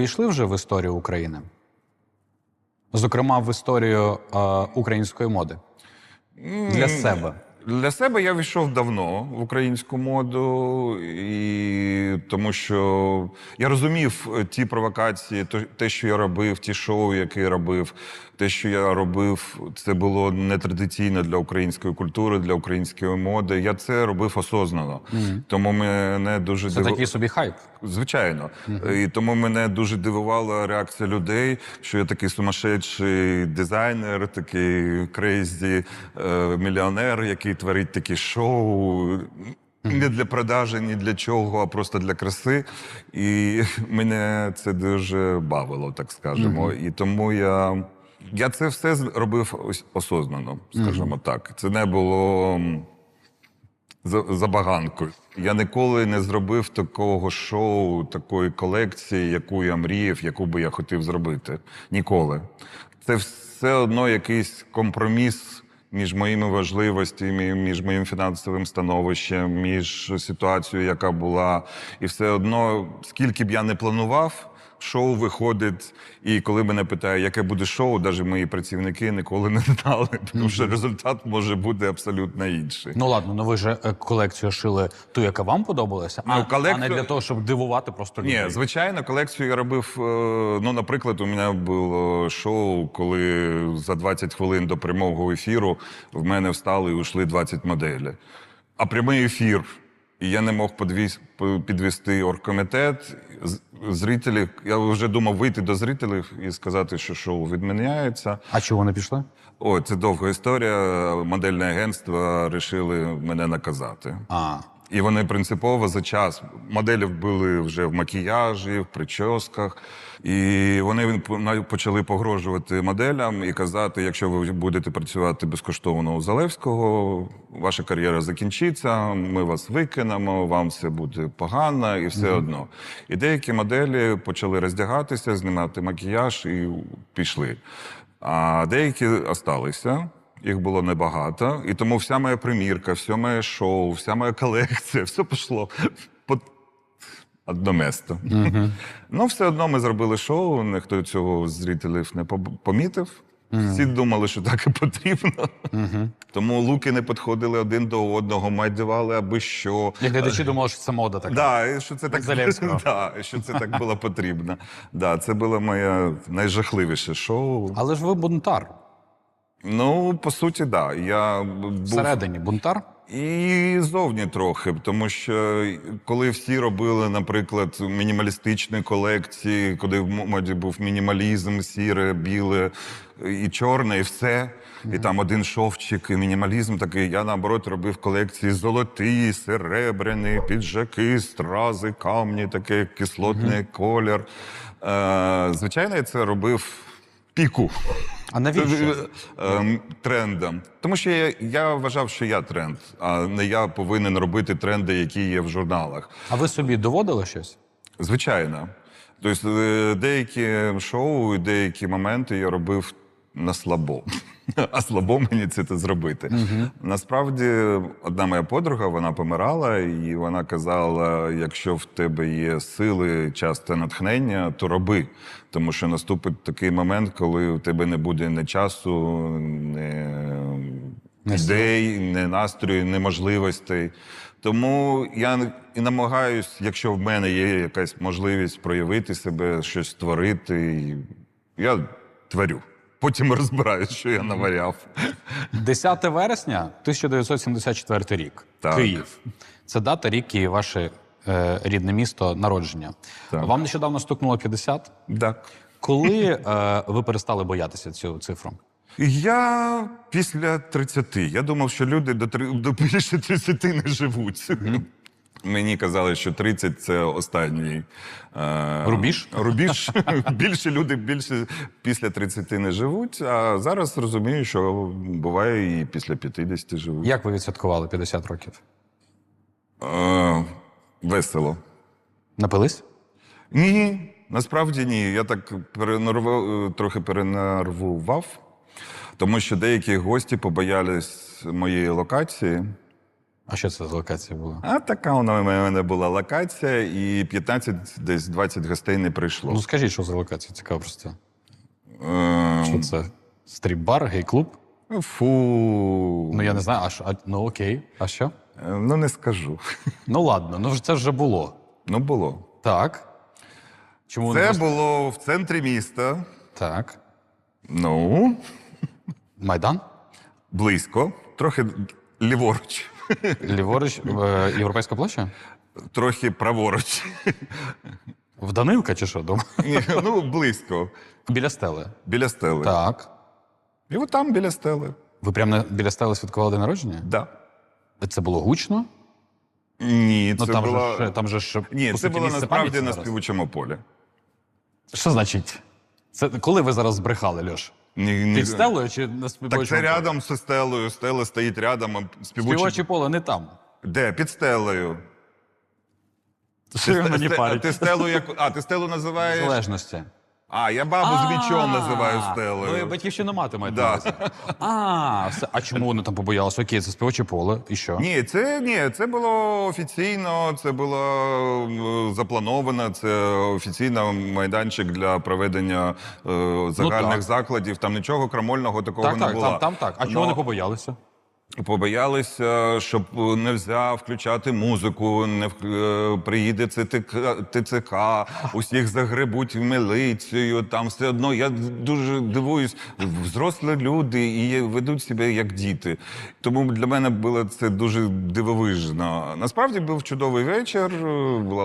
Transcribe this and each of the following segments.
увійшли вже в історію України? Зокрема, в історію е, української моди для себе. Для себе я війшов давно в українську моду, і тому що я розумів е, ті провокації, те, що я робив, ті шоу, які я робив, те, що я робив, це було нетрадиційно для української культури, для української моди. Я це робив осознано. Тому мене дуже Це диво- такий собі хайп. Звичайно. І тому мене дуже дивувала реакція людей, що я такий сумасшедший дизайнер, такий крейзі е, мільйонер, який творить такі шоу. Не для продажі, ні для чого, а просто для краси. І мене це дуже бавило, так скажемо. І тому я, я це все робив осознано, скажімо так. Це не було. забаганкою. Я ніколи не зробив такого шоу, такої колекції, яку я мріяв, яку би я хотів зробити. Ніколи. Це все одно якийсь компроміс між моїми важливостями, між моїм фінансовим становищем, між ситуацією, яка була. І все одно, скільки б я не планував. Шоу виходить, і коли мене питають, яке буде шоу, навіть мої працівники ніколи не знали, тому що результат може бути абсолютно інший. Ну ладно, ну ви ж е, колекцію шили ту, яка вам подобалася, а, Ну, колекцію- а не для того, щоб дивувати просто людей. Ні, звичайно, колекцію я робив. е, Ну, наприклад, у мене було шоу, коли за 20 хвилин до прямого ефіру в мене встали і ушли 20 моделей. А прямий ефір. І я не мог по- підвести оргкомітет. Зрителі, я вже думав вийти до зрителів і сказати, що шоу відміняється. А чого не пішли? О, це довга історія. Модельне агентство вирішили мене наказати. А, І вони принципово за час моделі були вже в макіяжі, в прическах. І вони почали погрожувати моделям і казати: якщо ви будете працювати безкоштовно у Залевського, ваша кар'єра закінчиться, ми вас викинемо, вам все буде погано і все одно. І деякі моделі почали роздягатися, знімати макіяж і пішли. А деякі осталися. Їх було небагато, і тому вся моя примірка, все моє шоу, вся моя колекція, все пішло по одно место. Ну, все одно ми зробили шоу, ніхто цього з зрителів не помітив. Всі думали, що так і потрібно. Тому луки не підходили один до одного, ми аби що. і глядачі думали, що це мода така. Да, що це так, да, що це так було потрібно. Да, це було моє найжахливіше шоу. Але ж ви бунтар. Ну, по суті, да. Я був Всередині бунтар. І зовні трохи, тому що коли всі робили, наприклад, мінімалістичні колекції, коли в моді був мінімалізм, сіре, біле і чорне, і все. І там один шовчик, і мінімалізм такий. Я наоборот робив колекції золоті, серебряні, піджаки, стрази, камні, такий кислотний колір. Е, звичайно, я це робив піку. А навіщо? Ем, трендом. Тому що я, я вважав, що я тренд, а не я повинен робити тренди, які є в журналах. А ви собі доводили щось? Звичайно. Тобто е, деякі шоу і деякі моменти я робив на слабо. А слабо мені це зробити. Насправді, одна моя подруга, вона помирала, і вона казала: якщо в тебе є сили, час та натхнення, то роби. Тому що наступить такий момент, коли у тебе не буде ні часу, ні ідей, ні настрою, ні можливостей. Тому я і намагаюсь, якщо в мене є якась можливість проявити себе, щось створити, я творю. Потім розбираюсь, що я наваряв. 10 вересня 1974 рік. Так. Київ. Це дата, рік і ваше е, рідне місто народження. Так. Вам нещодавно стукнуло 50. Так. Коли е, ви перестали боятися цю цифру? Я після 30. Я думав, що люди до, три- до більше 30 не живуть. Мені казали, що 30 – це останній е, Рубіж? Рубіж. більше люди більше після 30 не живуть. А зараз розумію, що буває і після 50 живуть. Як ви відсвяткували 50 років? Е, весело. Напились? Ні, насправді ні. Я так перенервував, трохи перенервував, тому що деякі гості побоялись моєї локації. А що це за локація була? А така вона в мене була локація, і 15, десь 20 гостей не прийшло. Ну скажіть, що за локація? Цікаво просто. Ем, Що це? Стріп-бар, гей-клуб? Фу. Ну я не знаю, а що? А, ну окей. А що? Е, Ну, не скажу. Ну ладно, ну це вже було. Ну, було. Так. Чому Це просто- було в центрі міста. Так. Ну, Майдан? близько, трохи ліворуч, Ліворуч, е, Європейська площа? трохи праворуч. В Данилка чи що? Дома? Ні, ну, близько. Біля стели. Біля стели. Так. І от там біля стели. Ви прямо на- біля стели святкували день народження? Да. Це було гучно? Ні, Ну це там була... же ж там же ж Ні, по це суті, було місце насправді пам'яті на зараз. співучому полі. Що значить? Це коли ви зараз збрехали, Льош? Ні, ні- Під стелою чи на Так співочому це рядом з стелою, Стела стоїть рядом, а співучий... Співоче поле не там. Де? Під стелею. Що ти, мені Сте- парить? Ти стелу як. А, ти стелу називаєш. Залежності. А, я бабу з мічом називаю стелею. Ну, батьківщину мати мають Да. увазі. А, все. а чому вони там побоялися? Окей, це співоче поле. І що? Ні, це ні, це було офіційно, це було е, заплановано. Це офіційно майданчик для проведення е, загальних Ну, так. закладів. Там нічого крамольного такого так, не так, було. там, там так. А чого Но вони побоялися? Побоялися, щоб не можна включати музику, не в- е, приїде ЦТК, ТЦК, усіх загребуть в міліцію. Там все одно я дуже дивуюсь, взрослі люди і ведуть себе як діти. Тому для мене було це дуже дивовижно. Насправді був чудовий вечір, була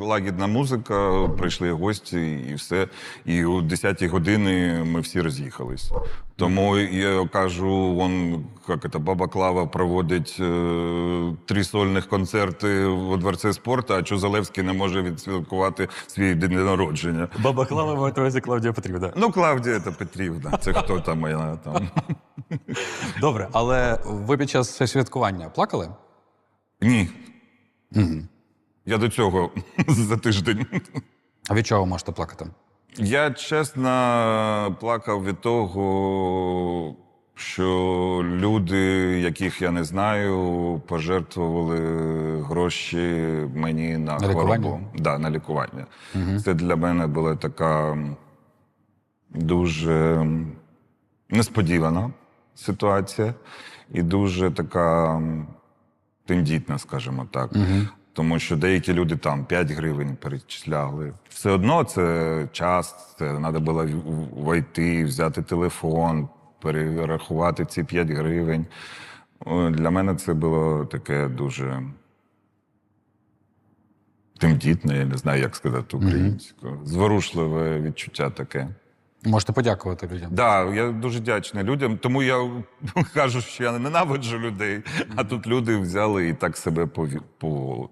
лагідна музика, прийшли гості і все. І о 10-й години ми всі роз'їхались. Тому я кажу, вон як це, баба Клава проводить е, три сольних концерти у дворці спорту, а Чузалевський не може відсвяткувати свій день народження. Баба Клава має увазі Клавдія Петрівна. Ну, Клавдія це Петрівна. Це хто там моя там? Добре, але ви під час святкування плакали? Ні. Я до цього за тиждень. А від чого можете плакати? Я чесно плакав від того, що люди, яких я не знаю, пожертвували гроші мені на, На лікування? Да, на лікування. Це для мене була така дуже несподівана ситуація і дуже така тендітна, скажімо так. Тому що деякі люди там 5 гривень перечисляли. Все одно це час, це треба було войти, взяти телефон, перерахувати ці 5 гривень. Для мене це було таке дуже тендітне, я не знаю, як сказати українською. Зворушливе відчуття таке. Можете подякувати людям. Так, да, я дуже вдячний людям, тому я кажу, що я ненавиджу людей, а тут люди взяли і так себе пові-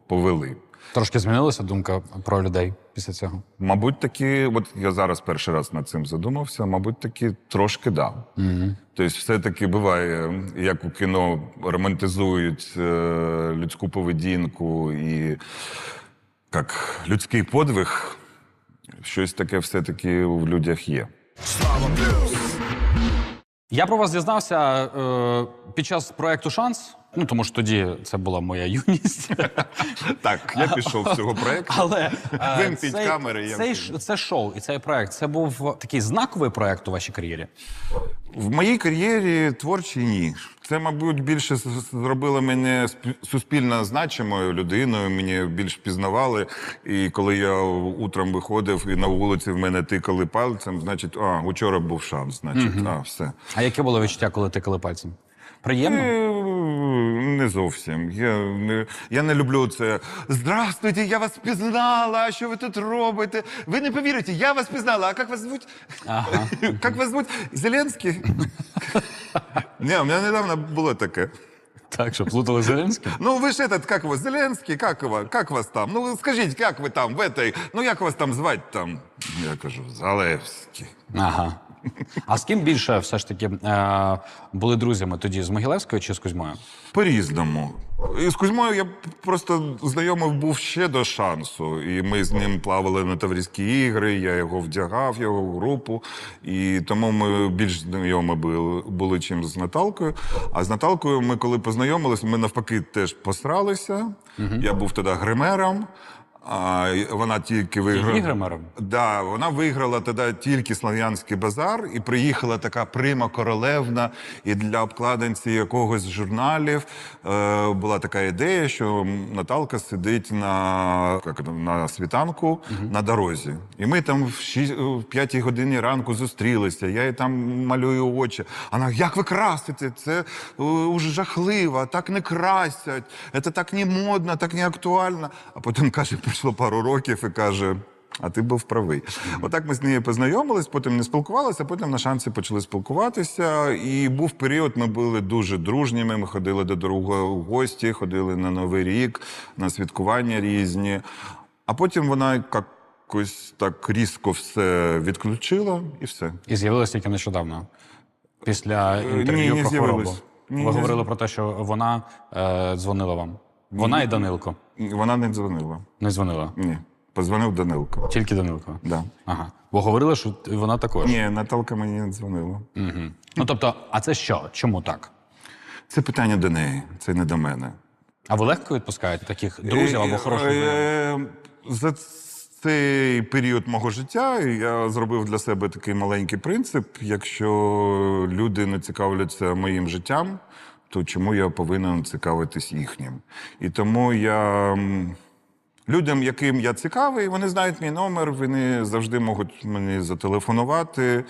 повели. Трошки змінилася думка про людей після цього. Мабуть, таки, от я зараз перший раз над цим задумався, мабуть, таки трошки да. Тобто, все-таки буває, як у кіно романтизують е, людську поведінку і як людський подвиг, щось таке все-таки в людях є. Слава! Я про вас дізнався е, під час проекту Шанс. Ну тому що тоді це була моя юність. Так, я пішов з цього проєкту. Але е, Вимкніть цей- камери, я Цей, ш- це шоу і цей проект. Це був такий знаковий проект у вашій кар'єрі. В моїй кар'єрі творчій ні. Це, мабуть, більше зробило мене спі- суспільно значимою людиною. Мені більш пізнавали. І коли я утром виходив і на вулиці в мене тикали пальцем, значить, а, учора був шанс, значить, а, все. А яке було відчуття, коли тикали пальцем? Приємно? Е, Не зовсім. Я не, я не люблю це. Здравствуйте, я вас пізнала. А що ви тут робите? Ви не повірите, я вас пізнала. А як вас звуть? Ага. Як вас звуть? Зеленський? Ні, у мене недавно було таке. Так, що плутали Зеленським? Ну, ви ж этот, как вас, Зеленський, как, его, как вас там? Ну, ви скажіть, як ви там, в этой, ну, як вас там звати там? Я кажу, Залевський. Ага. А з ким більше все ж таки е, були друзями тоді з Могилевською чи з Кузьмою? По-різному. І з Кузьмою я просто знайомий був ще до шансу. І ми з ним плавали на Таврійські ігри, я його вдягав, його в групу. І тому ми більш знайомі були, були чим з Наталкою. А з Наталкою ми, коли познайомилися, ми навпаки теж посралися. Я був тоді гримером. А вона тільки виграла. Ігремером? Да, вона виграла тоді тільки Слов'янський базар і приїхала така прима королевна. І для обкладинці якогось з журналів е, була така ідея, що Наталка сидить на, як, на світанку на дорозі. І ми там в, шість, в п'ятій годині ранку зустрілися. Я їй там малюю очі. Вона, як ви красите? Це е, уже жахливо, так не красять, це так не модно, так не актуально. А потім каже, пройшло пару років і каже. А ти був правий. Отак ми з нею познайомились, потім не спілкувалися, потім на шансі почали спілкуватися. І був період, ми були дуже дружніми. Ми ходили до друга в гості, ходили на Новий рік, на святкування різні. А потім вона якось так різко все відключила і все. І з'явилася тільки нещодавно. Після інтерв'ю ні, не про хворобу. Ні, Ви не говорили про те, що вона е, дзвонила вам. Вона і Данилко. Вона не дзвонила. Не дзвонила. Ні. Позвонив Данилко. Тільки Данилко. Да. Ага. Бо говорили, що вона також. Ні, Наталка мені не дзвонила. Угу. Ну тобто, а це що? Чому так? Це питання до неї, це не до мене. А ви легко відпускаєте таких друзів або хороших? Е, За цей період мого життя я зробив для себе такий маленький принцип: якщо люди не цікавляться моїм життям, то чому я повинен цікавитись їхнім? І тому я. Людям, яким я цікавий, вони знають мій номер, вони завжди можуть мені зателефонувати.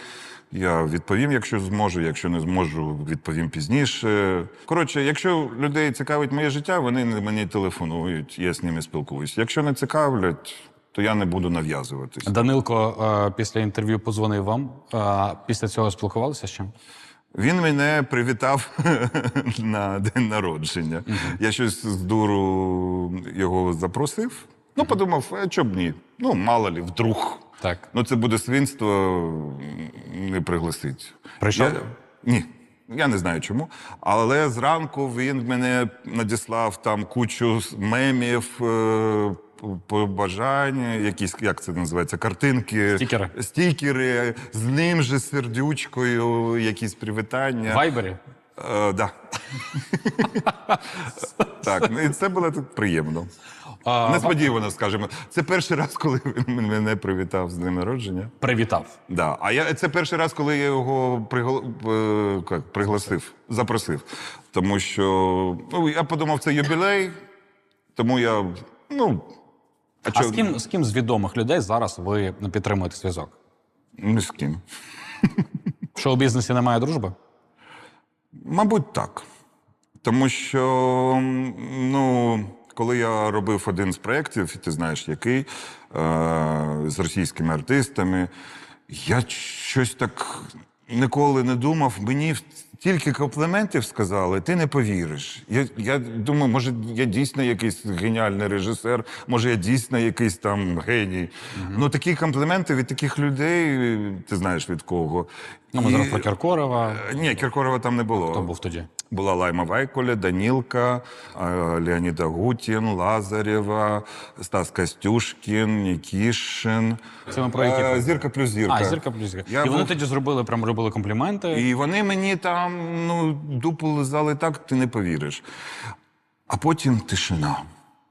Я відповім, якщо зможу, якщо не зможу, відповім пізніше. Коротше, якщо людей цікавить моє життя, вони мені телефонують, я з ними спілкуюсь. Якщо не цікавлять, то я не буду нав'язуватись. Данилко е, після інтерв'ю позвонив вам. Е, після цього спілкувалися ще? Він мене привітав на день народження. Я щось з дуру його запросив. Ну, подумав, а чоб ні? Ну, мало лі, вдруг. Так. Ну, це буде свинство не пригласить. Прийшов? Я... Ні. Я не знаю чому. Але зранку він мене надіслав там кучу мемів, е, побажань, якісь, як це називається, картинки. Стікери. Стікери, з ним же сердючкою, якісь привітання. Вайбері? Е, да. так, ну і це було так приємно. А, Несподівано, скажімо. Це перший раз, коли він мене привітав з днем народження. Привітав. Да. А я це перший раз, коли я його пригла... е, як, пригласив, запросив. Тому що ну, я подумав, це юбілей, тому я. Ну, а, А чо- з ким, з ким з відомих людей зараз ви підтримуєте зв'язок? Ні з ким. В шоу-бізнесі немає дружби? Мабуть, так. Тому що, ну, коли я робив один з проєктів, і ти знаєш, який, е- з російськими артистами, я щось так ніколи не думав. Мені тільки компліментів сказали, ти не повіриш. Я, я думаю, може, я дійсно якийсь геніальний режисер, може, я дійсно якийсь там геній. Ну, такі компліменти від таких людей, ти знаєш від кого. Ну, ми І- зараз про Кіркорова. Ні, Кіркорова там не було. Хто був тоді? Була Лайма Вайколя, Данілка, е, Леоніда Гутін, Лазарєва, Стас Костюшкін, Нікішин. Це ми про які Е, Зірка плюс зірка. А, зірка плюс зірка. Я І вони був- тоді зробили, прям робили компліменти. І вони мені там ну, дупу лизали так, ти не повіриш. А потім тишина.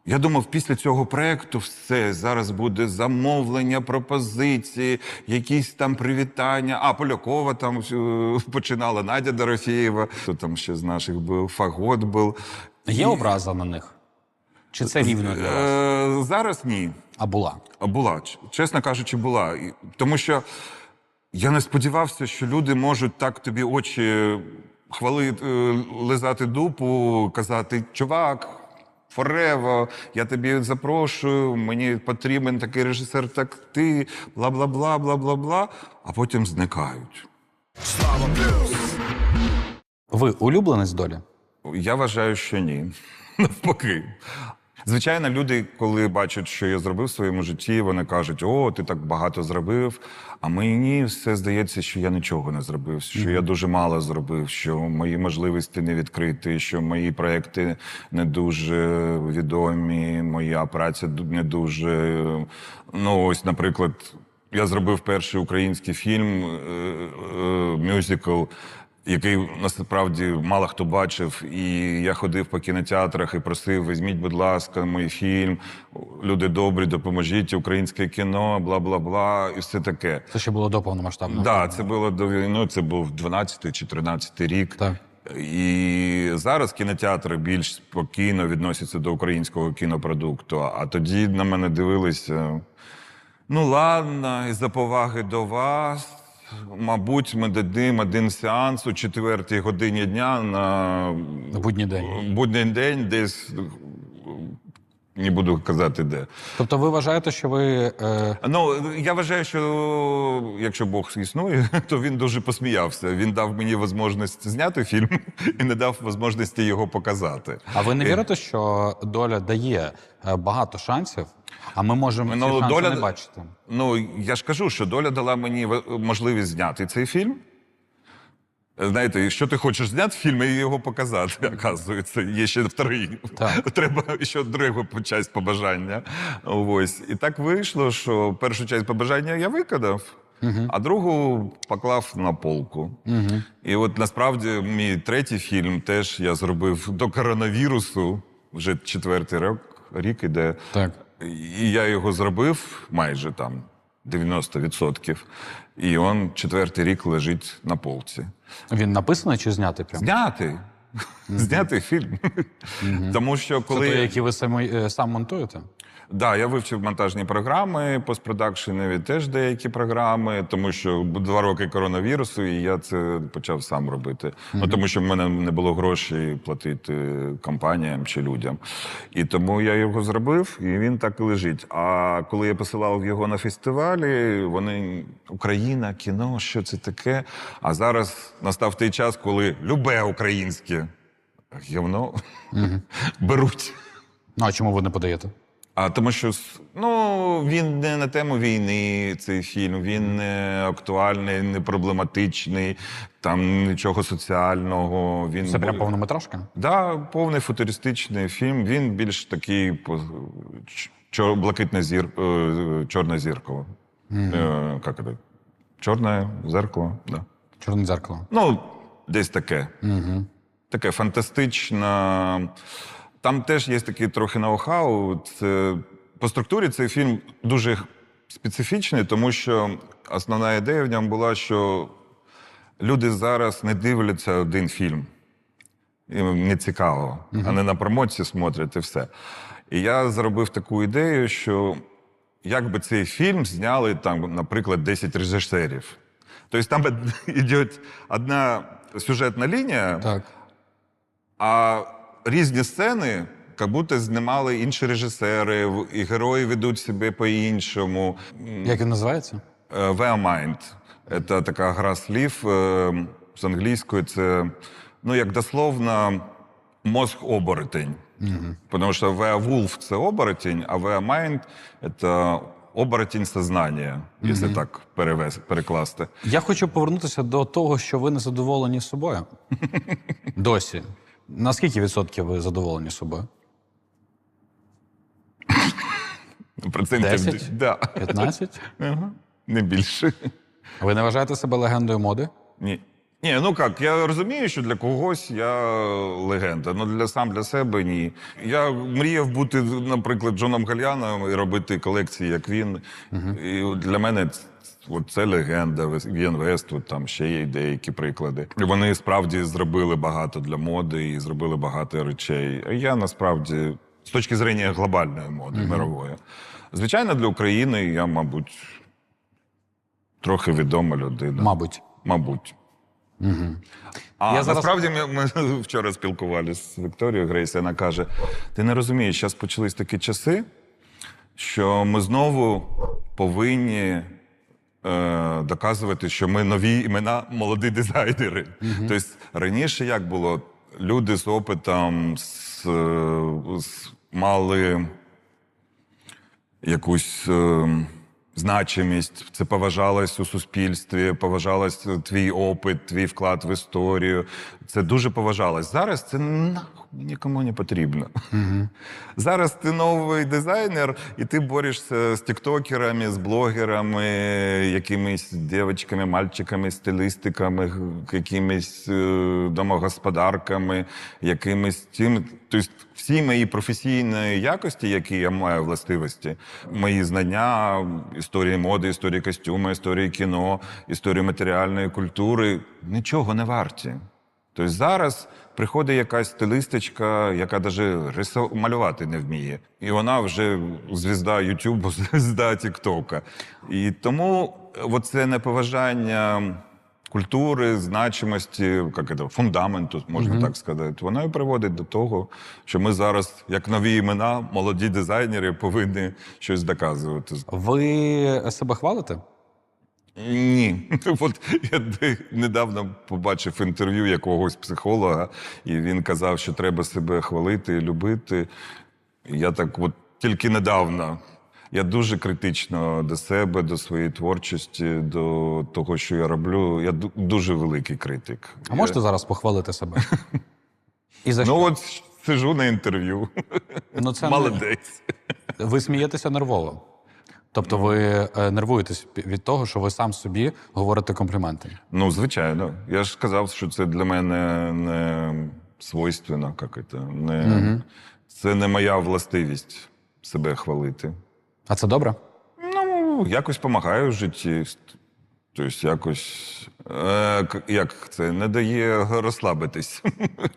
Я думав, після цього проекту все зараз буде замовлення, пропозиції, якісь там привітання. А Полякова там е, починала Надя Дорофєєва. Хто там ще з наших був? Фагот був. Є образа на них? Чи це рівно для вас? Е, зараз ні. А була? А Була, чесно кажучи, була. Тому що я не сподівався, що люди можуть так тобі очі хвалити, е, лизати дупу, казати, чувак. Форево, я тобі запрошую, мені потрібен такий режисер, так ти, бла бла бла бла бла бла, а потім зникають. Слава. Ви улюбленець долі? Я вважаю, що ні. Навпаки. Звичайно, люди, коли бачать, що я зробив в своєму житті, вони кажуть: о, ти так багато зробив. А мені все здається, що я нічого не зробив, що я дуже мало зробив, що мої можливості не відкриті, що мої проекти не дуже відомі, моя праця не дуже. Ну, ось, наприклад, я зробив перший український фільм, е, е, мюзикл, який насправді мало хто бачив. І я ходив по кінотеатрах і просив: візьміть, будь ласка, мій фільм. Люди добрі, допоможіть, українське кіно, бла бла бла, і все таке. Це ще було до повномасштабного. Так, да, це було до війни, це був 12 чи 13 рік. Так. І зараз кінотеатри більш спокійно відносяться до українського кінопродукту. А тоді на мене дивилися. Ну, ладно, із-за поваги до вас. Мабуть, ми дадим один сеанс у четвертій годині дня на будній день. будній день, десь не буду казати де. Тобто ви вважаєте, що ви. Е, Ну, я вважаю, що якщо Бог існує, то він дуже посміявся. Він дав мені можливість зняти фільм і не дав можливості його показати. а ви не Е, вірите, що доля дає е, багато шансів, а ми можемо Ну, шанси доля- не бачити? Ну, я ж кажу, що доля дала мені можливість зняти цей фільм. Знаєте, що ти хочеш зняти фільм і його показати, оказується. Є ще вторий. Так. Треба ще другу часть побажання. Ось. І так вийшло, що першу часть побажання я виконав, а другу поклав на полку. І от насправді мій третій фільм теж я зробив до коронавірусу, вже четвертий рік, рік іде. Так. І я його зробив майже там 90%. І він четвертий рік лежить на полці. Він написаний чи знятий прямо? Знятий. Знятий фільм. Тому що Це коли. той, який ви самі, е, сам монтуєте? Да, я вивчив монтажні програми, постпродакшенові теж деякі програми, тому що два роки коронавірусу, і я це почав сам робити. Ну тому що в мене не було грошей платити компаніям чи людям. І тому я його зробив, і він так і лежить. А коли я посилав його на фестивалі, вони Україна, кіно, що це таке? А зараз настав той час, коли любе українське гівно беруть. Ну а чому ви не подаєте? А тому що ну, він не на тему війни, цей фільм, він не актуальний, не проблематичний, там нічого соціального. Він Це прям повнометражка? Да, повний футуристичний фільм. Він більш такий чор, блакитне зір, чорне зіркало. Е, як це? Чорне зеркало, да. Чорне дзеркало. Ну, десь таке. Угу. Таке фантастичне. Там теж є такий трохи ноу-хау. Це... По структурі цей фільм дуже специфічний, тому що основна ідея в ньому була, що люди зараз не дивляться один фільм. Їм не цікаво. Вони на промоції смотрять і все. І я зробив таку ідею, що як би цей фільм зняли там, наприклад, 10 режисерів. Тобто там йде одна сюжетна лінія, Так. а різні сцени, як будто знімали інші режисери, і герої ведуть себе по-іншому. Як він називається? Е, Mind. Це така гра слів е, з англійської. Це ну як дословно мозг оборотень. Тому що Werewolf – це оборотень, а Where Mind – це оборотень сознання, якщо так перевез, перекласти. Я хочу повернутися до того, що ви не задоволені собою. Досі. На скільки відсотків ви задоволені собою? Процентів 10? Да. 15? Ага. Не більше. Ви не вважаєте себе легендою моди? Ні. Ні, ну як, я розумію, що для когось я легенда, але для сам для себе ні. Я мріяв бути, наприклад, Джоном Гальяном і робити колекції, як він. І для мене от це легенда. Вен Вествуд, там ще є деякі приклади. І Вони справді зробили багато для моди і зробили багато речей. А я насправді, з точки зрення глобальної моди, мирової. Звичайно, для України я, мабуть, трохи відома людина. Мабуть. Мабуть. А Я зараз- насправді ми, ми вчора спілкувалися з Вікторією Грейс, і вона каже: ти не розумієш, зараз почались такі часи, що ми знову повинні доказувати, що ми нові імена, молоді дизайнери. Тобто раніше як було? Люди з опитом, з, е, з мали якусь е, значимість, це поважалось у суспільстві, поважалось твій опит, твій вклад в історію. Це дуже поважалось. Зараз це нахуй нікому не потрібно. Зараз ти новий дизайнер, і ти борешся з тіктокерами, з блогерами, якимись дівчатками, мальчиками, стилістиками, якимись е, домогосподарками, якимись тим. Тобто всі мої професійні якості, які я маю властивості, мої знання історії моди, історії костюму, історії кіно, історії матеріальної культури нічого не варті. Тобто зараз приходить якась стилистичка, яка навіть рису... малювати не вміє. І вона вже звізда Ютубу, звізда Тіктока. І тому оце неповажання культури, значимості, як це, фундаменту, можна так сказати, воно і приводить до того, що ми зараз, як нові імена, молоді дизайнери, повинні щось доказувати. Ви себе хвалите? Ні. От я недавно побачив інтерв'ю якогось психолога, і він казав, що треба себе хвалити, любити. Я так, от тільки недавно. Я дуже критично до себе, до своєї творчості, до того, що я роблю. Я дуже великий критик. А можете зараз похвалити себе? І за Ну що? от сижу на інтерв'ю. Ну, це не- Молодець. Ви смієтеся нервово. Тобто ви е, нервуєтесь від того, що ви сам собі говорите компліменти. Ну, звичайно. Я ж сказав, що це для мене не свойственно, як це. Не... Це не моя властивість себе хвалити. А це добре? Ну, якось допомагаю в житті. Тобто, якось. Е, як це не дає розслабитись.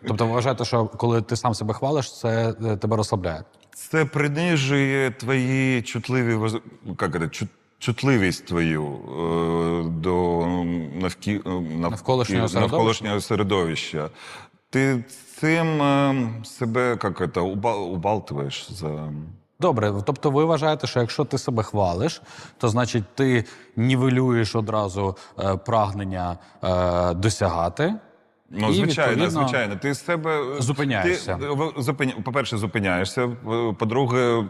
Тобто ви вважаєте, що коли ти сам себе хвалиш, це е, тебе розслабляє? Це принижує твої чутливі воз- як це, чутливість твою е, до навкі... Навколишнього середовища? навколишнього середовища. Ти цим е, себе як це, убалтуєш за. Добре, тобто ви вважаєте, що якщо ти себе хвалиш, то значить ти нівелюєш одразу е, прагнення е, досягати. Ну, І, звичайно, звичайно. Ти з себе зупиняєшся. Ти, зупиня- по-перше, зупиняєшся. По-друге,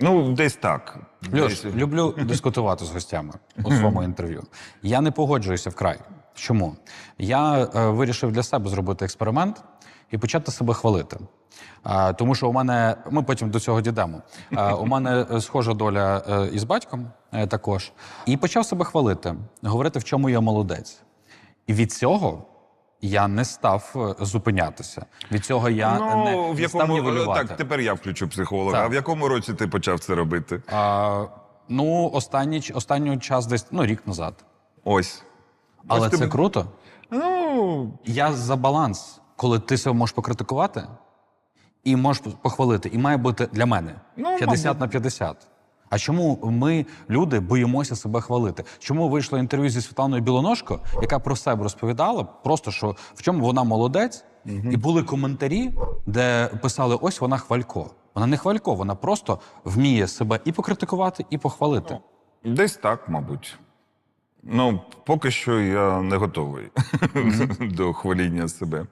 ну, десь так. Льош, Десь- люблю дискутувати з гостями у своєму інтерв'ю. Я не погоджуюся вкрай. Чому? Я е, вирішив для себе зробити експеримент і почати себе хвалити. А, тому що у мене, ми потім до цього дійдемо. А, у мене е, схожа доля е, із батьком е, також. І почав себе хвалити, говорити, в чому я молодець. І від цього я не став зупинятися. Від цього я ну, не, в не став нівелювати. так, тепер я включу психолога. Так. А в якому році ти почав це робити? А, ну, останній, останній час десь ну, рік назад. Ось. Але Ось це ти- круто. Ну, Я за баланс, коли ти себе можеш покритикувати і можеш похвалити. І має бути для мене Ну, 50 мабуть. на 50. А чому ми, люди, боїмося себе хвалити? Чому вийшло інтерв'ю зі Світланою Білоножко, яка про себе розповідала, просто що в чому вона молодець, і були коментарі, де писали: ось вона хвалько. Вона не хвалько, вона просто вміє себе і покритикувати, і похвалити. десь так, мабуть. Ну, поки що я не готовий до хваління себе.